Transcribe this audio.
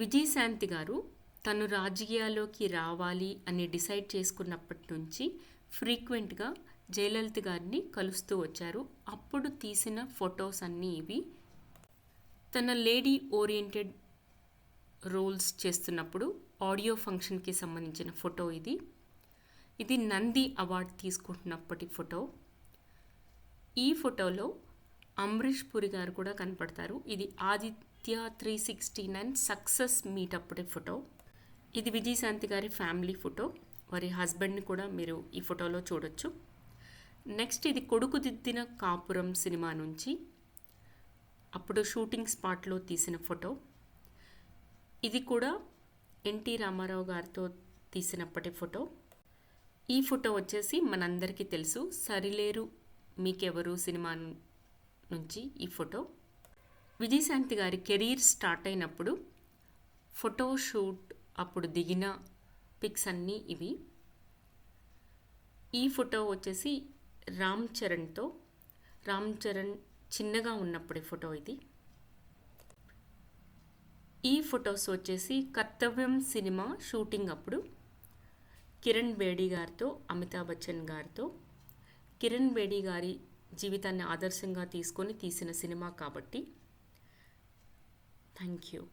విజయశాంతి గారు తను రాజకీయాల్లోకి రావాలి అని డిసైడ్ చేసుకున్నప్పటి నుంచి ఫ్రీక్వెంట్గా జయలలిత గారిని కలుస్తూ వచ్చారు. అప్పుడు తీసిన ఫొటోస్ అన్నీ ఇవి. తన లేడీ ఓరియంటెడ్ రోల్స్ చేస్తున్నప్పుడు ఆడియో ఫంక్షన్కి సంబంధించిన ఫోటో ఇది. ఇది నంది అవార్డు తీసుకుంటున్నప్పటి ఫోటో. ఈ ఫోటోలో అమరీష్ పురి గారు కూడా కనపడతారు. ఇది Aditya three sixty nine success meet అప్పుడే ఫోటో. ఇది విజయశాంతి గారి ఫ్యామిలీ ఫోటో. వారి హస్బెండ్ని కూడా మీరు ఈ ఫోటోలో చూడొచ్చు. నెక్స్ట్ ఇది కొడుకు దిద్దిన కాపురం సినిమా నుంచి. అప్పుడు షూటింగ్ స్పాట్లో తీసిన ఫోటో. ఇది కూడా ఎన్టీ రామారావు గారితో తీసినప్పటి ఫోటో. ఈ ఫోటో వచ్చేసి మనందరికీ తెలుసు. సరిలేరు మీకెవరు సినిమా నుంచి ఈ ఫోటో. విజయశాంతి గారి కెరీర్ స్టార్ట్ అయినప్పుడు ఫోటో షూట్ అప్పుడు దిగిన పిక్స్ అన్నీ ఇవి. ఈ ఫోటో వచ్చేసి రామ్ చరణ్తో. రామ్ చరణ్ చిన్నగా ఉన్నప్పుడే ఫోటో ఇది. ఈ ఫొటోస్ వచ్చేసి కర్తవ్యం సినిమా షూటింగ్ అప్పుడు. కిరణ్ బేడి గారితో అమితాబ్ బచ్చన్ గారితో. కిరణ్ బేడి గారి జీవితాన్ని ఆదర్శంగా తీసుకొని తీసిన సినిమా కాబట్టి. Thank you.